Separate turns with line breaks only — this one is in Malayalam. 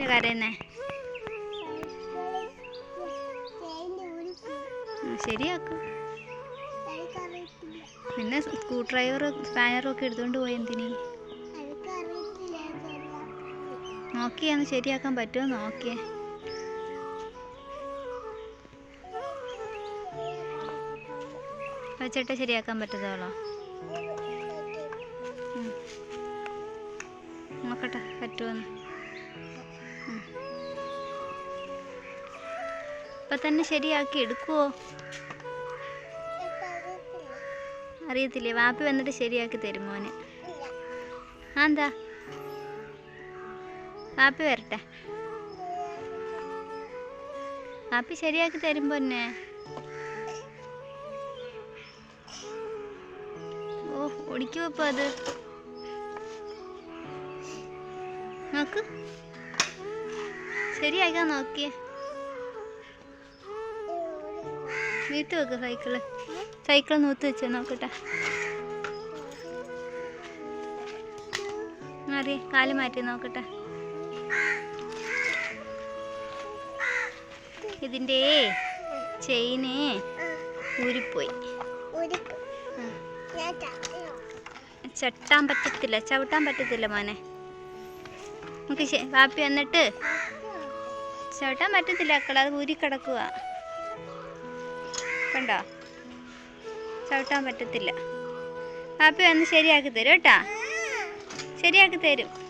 കരയുന്നേ ശരിയാക്കും. പിന്നെ സ്ക്രൂ ഡ്രൈവർ സ്പാനറും ഒക്കെ എടുത്തുകൊണ്ട് പോയി എന്തിന്? നോക്കിയാന്ന് ശരിയാക്കാൻ പറ്റുമോ നോക്കിയേ. വെച്ചിട്ട് ശരിയാക്കാൻ പറ്റത്തോളോ നോക്കട്ടെ പറ്റുമെന്ന് ഇപ്പൊ തന്നെ ശരിയാക്കി എടുക്കുവോ? അറിയത്തില്ലേ വാപ്പി വന്നിട്ട് ശരിയാക്കി തരും മോന്. എന്താ? വാപ്പി വരട്ടെ. വാപ്പി ശരിയാക്കി തരും പൊന്നെ. ഓ ഓടിക്കുവോ ഇപ്പൊ അത്? നോക്ക്. ശരിയാക്കാൻ നോക്കിയേ. നീത്ത് വെക്ക് സൈക്കിൾ സൈക്കിൾ നൂത്ത് വെച്ച് നോക്കട്ടെ. മാറി കാൽ മാറ്റി നോക്കട്ടെ. ഇതിന്റെ ചെയിന് ഊരിപ്പോയി. ചട്ടാൻ പറ്റത്തില്ല ചവിട്ടാൻ പറ്റത്തില്ല മോനെ. നമുക്ക് വാപ്പി വന്നിട്ട് ചവിട്ടാൻ പറ്റത്തില്ല അക്കളെ. അത് ഊരി കിടക്കുക കണ്ടോ. ചവിട്ടാൻ പറ്റത്തില്ല. പാപ്പ ഒന്ന് ശരിയാക്കി തരും കേട്ടാ. ശരിയാക്കി തരും.